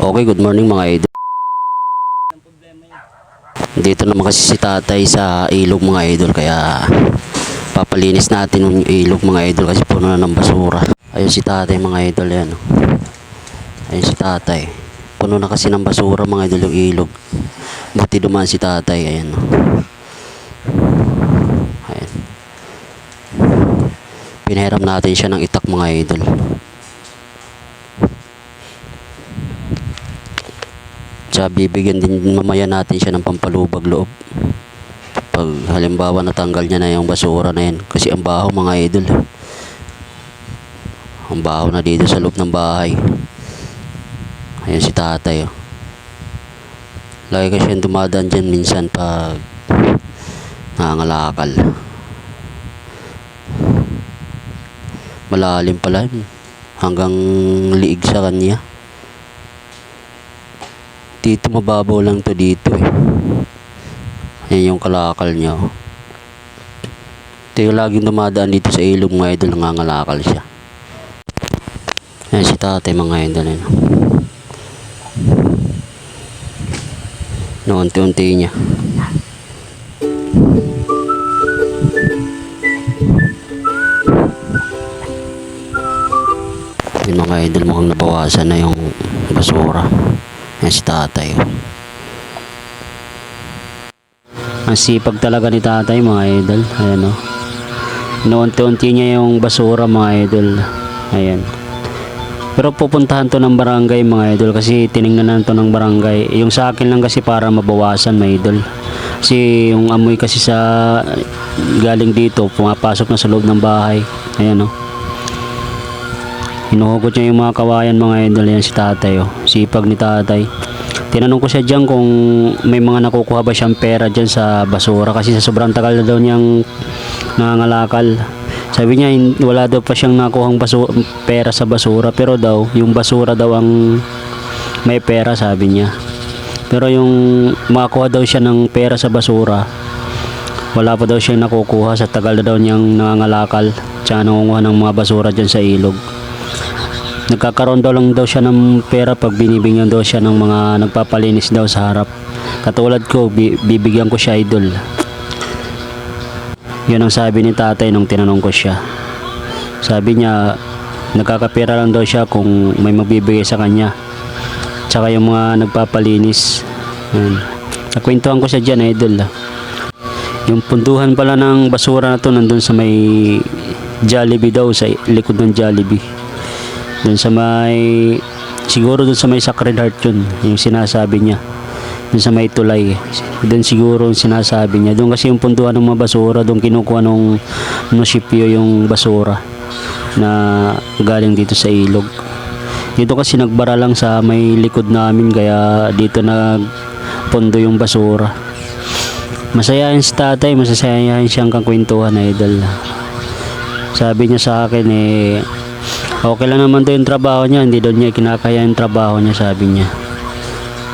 Okay, good morning mga idol. Dito naman kasi si tatay sa ilog mga idol kaya papalinis natin yung ilog mga idol kasi puno na ng basura. Ayun si tatay mga idol yan. Ayun si tatay. Puno na kasi ng basura mga idol yung ilog. Buti dumaan si tatay. Ayan. Ayan. Pinahiram natin siya ng itak mga idol. Tsaka bibigyan din mamaya natin siya ng pampalubag loob. Pag halimbawa natanggal niya na yung basura na yan. Kasi ang baho mga idol. Ang baho na dito sa loob ng bahay. Ayan si tatay. Oh. Lagi kasi yung dumadaan dyan minsan pag nangangalakal. Malalim pala. Hanggang liig sa kanya. Dito mababaw lang to dito eh. Yan yung kalakal niya. oh. Ito yung laging dumadaan dito sa ilog mga idol, nangangalakal siya. Yan si tatay mga idol. Yan. No, unti-unti niya. Yung mga idol mukhang nabawasan na yung basura. Yan si tatay. oh. Ang sipag talaga ni tatay mga idol. Ayan o. Noonti-unti niya yung basura mga idol. Ayan. Pero pupuntahan to ng barangay mga idol kasi tiningnan na to ng barangay. Yung sa akin lang kasi para mabawasan mga idol. Kasi yung amoy kasi sa galing dito pumapasok na sa loob ng bahay. Ayan o. Hinuhugot niya yung mga kawayan mga idol yan si tatay oh. Sipag ni tatay. Tinanong ko siya dyan kung may mga nakukuha ba siyang pera dyan sa basura kasi sa sobrang tagal na daw niyang nangangalakal. Sabi niya wala daw pa siyang nakuhang basu- pera sa basura pero daw yung basura daw ang may pera sabi niya. Pero yung makakuha daw siya ng pera sa basura wala pa daw siyang nakukuha sa tagal na daw niyang nangangalakal tsaka nangunguha ng mga basura dyan sa ilog nagkakaroon daw lang daw siya ng pera pag binibigyan daw siya ng mga nagpapalinis daw sa harap. Katulad ko bi- bibigyan ko siya idol. Yun ang sabi ni tatay nung tinanong ko siya. Sabi niya nagkakapera lang daw siya kung may magbibigay sa kanya. Tsaka yung mga nagpapalinis. Yun. nakwentuhan ko siya dyan idol. Yung punduhan pala ng basura na to nandun sa may Jollibee daw sa likod ng Jollibee dun sa may siguro dun sa may Sacred Heart yun yung sinasabi niya. Dun sa may tulay. Dun siguro yung sinasabi niya. Dun kasi yung punduhan ng mga basura dun kinukuha nung munisipyo yung basura na galing dito sa ilog. Dito kasi nagbara lang sa may likod namin kaya dito nagpundo yung basura. Masayahin si tatay masasayahin siyang kakwentuhan idol. Sabi niya sa akin eh okay lang naman daw yung trabaho niya. Hindi daw niya kinakaya yung trabaho niya sabi niya.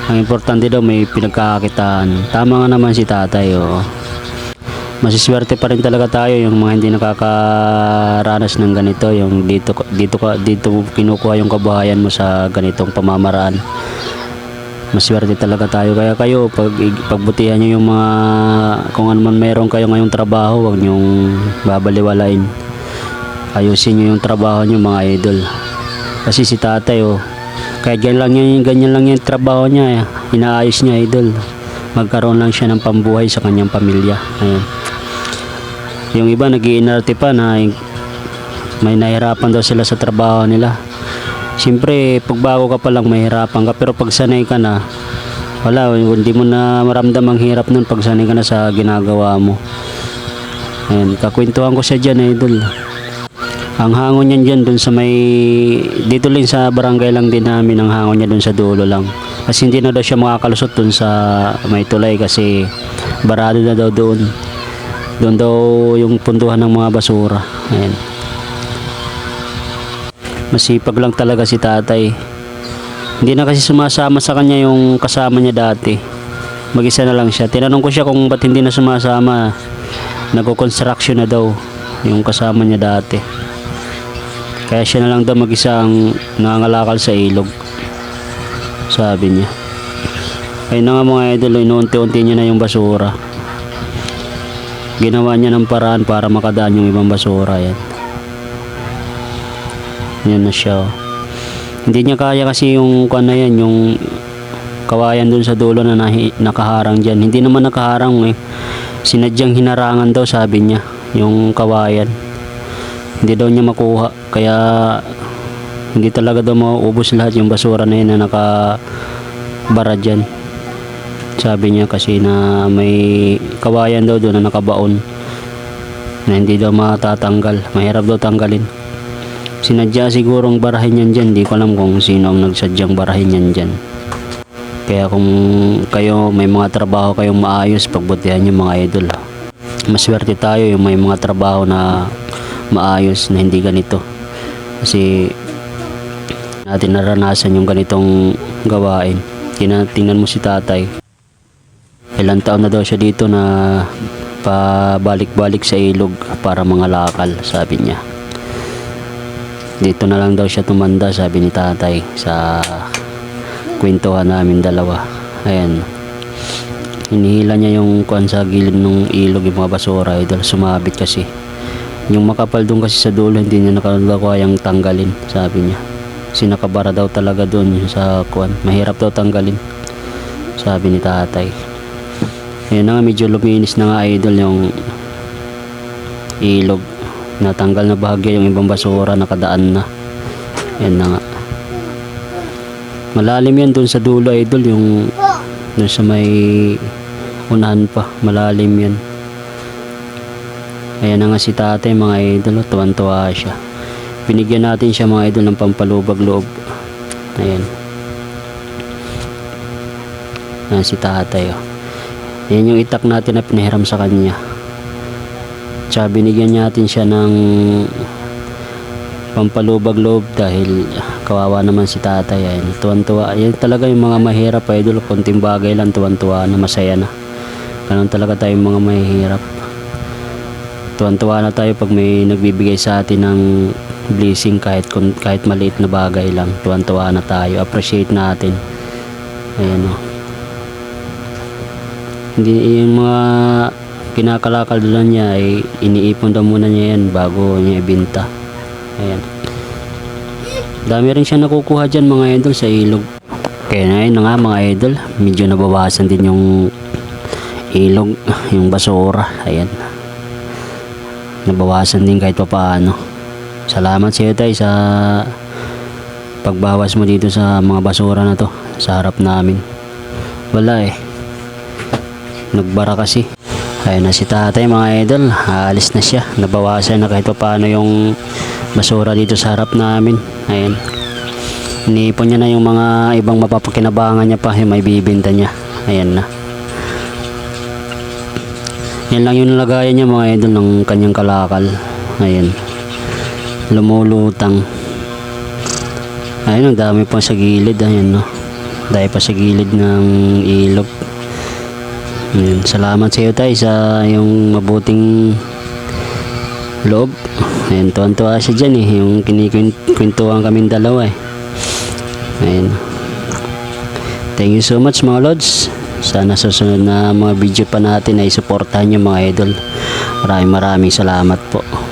Ang importante daw may pinagkakakitaan. Tama nga naman si tatay oh. masiswerte pa rin talaga tayo yung mga hindi nakakaranas ng ganito yung dito dito ka dito kinukuha yung kabuhayan mo sa ganitong pamamaraan. Maswerte talaga tayo. Kaya kayo pag pagbutihan niyo yung mga kung ano man meron kayo ngayong trabaho wag niyong babaliwalain ayusin niyo yung trabaho niyo mga idol kasi si tatay oh kahit ganyan lang yan, ganyan lang yung trabaho niya eh. inaayos niya idol magkaroon lang siya ng pambuhay sa kanyang pamilya Ayan. yung iba nagiinarte pa na may nahirapan daw sila sa trabaho nila Siyempre, pag bago ka pa lang, mahirapan ka. Pero pag sanay ka na, wala, hindi mo na maramdam ang hirap nun pag sanay ka na sa ginagawa mo. Ayan, kakwentuhan ko siya dyan, idol. Ang hangon niyan dyan dun sa may, dito lang sa barangay lang din namin, ang hangon niya dun sa dulo lang. Kasi hindi na daw siya makakalusot dun sa may tulay kasi barado na daw doon. Doon daw yung punduhan ng mga basura. Ayan. Masipag lang talaga si tatay. Hindi na kasi sumasama sa kanya yung kasama niya dati. Mag-isa na lang siya. Tinanong ko siya kung ba't hindi na sumasama. Nagko-construction na daw yung kasama niya dati. Kaya siya na lang daw mag-isa ang nangangalakal sa ilog. sabi niya. Ayun na nga mga idol, inuunti-unti niya na yung basura. Ginawa niya ng paraan para makadaan yung ibang basura yan. Yan na siya. oh. Hindi niya kaya kasi yung kuan na yan, yung kawayan dun sa dulo na nahi, nakaharang dyan. Hindi naman nakaharang eh. Sinadyang hinarangan daw sabi niya, yung kawayan. Hindi daw niya makuha. Kaya hindi talaga daw mauubos lahat yung basura na yun na nakabara dyan. Sabi niya kasi na may kawayan daw doon na nakabaon na hindi daw matatanggal. Mahirap daw tanggalin. Sinadya sigurong barahin yan dyan. Di ko alam kung sino ang nagsadyang barahin yan dyan. Kaya kung kayo may mga trabaho kayong maayos, pagbutihan yung mga idol. Maswerte tayo yung may mga trabaho na maayos na hindi ganito. Kasi natin naranasan yung ganitong gawain. Tingnan, tingnan mo si tatay. Ilang taon na daw siya dito na pabalik-balik sa ilog para mga lakal, sabi niya. Dito na lang daw siya tumanda, sabi ni tatay sa kwentuhan namin dalawa. Ayan. Hinihila niya yung kuan sa gilid ng ilog yung mga basura idol. Sumabit kasi. Yung makapal doon kasi sa dulo hindi niya nakakayang tanggalin, sabi niya. Sinakabara daw talaga doon yung sa kuan. Mahirap daw tanggalin. Sabi ni tatay. Ayan na nga, medyo luminis na nga idol yung ilog. Natanggal na bahagya yung ibang basura, nakadaan na. Ayan na nga. Malalim yan dun sa dulo idol, yung dun sa may unahan pa. Malalim yan. Ayan na nga si tatay mga idol, oh, tuwan-tuwa siya. Binigyan natin siya mga idol ng pampalubag loob. Ayan. Ayan si tatay oh. Yan yung itak natin na pinahiram sa kanya. Tsaka binigyan natin siya ng pampalubag loob dahil kawawa naman si tatay. Ayan, tuwan-tuwa. Yan talaga yung mga mahirap idol. Konting bagay lang tuwan-tuwa na masaya na. Ganun talaga tayong mga mahirap. Tuwan-tuwa na tayo pag may nagbibigay sa atin ng blessing kahit kahit maliit na bagay lang. Tuwan-tuwa na tayo. Appreciate natin. Ayan o. Hindi yung mga kinakalakal doon niya ay iniipon daw muna niya yan bago niya ibenta. Ayan. Dami rin siya nakukuha dyan mga idol sa ilog. Kaya na yun na nga mga idol, medyo nabawasan din yung ilog, yung basura. Ayan. Nabawasan din kahit pa paano. Salamat sa iyo tayo sa pagbawas mo dito sa mga basura na to sa harap namin. Wala eh. Nagbara kasi. Ayun na si tatay mga idol. Aalis na siya. Nabawasan na kahit pa paano yung basura dito sa harap namin. Ayan. Iniipon niya na yung mga ibang mapapakinabangan niya pa. Yung may bibinta niya. Ayan na. Yan lang yung nalagayan niya mga idol ng kanyang kalakal. Ayan. Lumulutang. Ayun, ang dami pa sa gilid. Ayan, no. Dahil pa sa gilid ng ilog. Ayan. Salamat sa iyo, tay, sa yung mabuting loob. Ayan, tuwan-tuwa siya dyan eh. Yung kinikwentuhan kaming dalawa eh. Ayan. Thank you so much mga lods. Sana susunod na mga video pa natin ay suportahan nyo mga idol. Maraming maraming salamat po.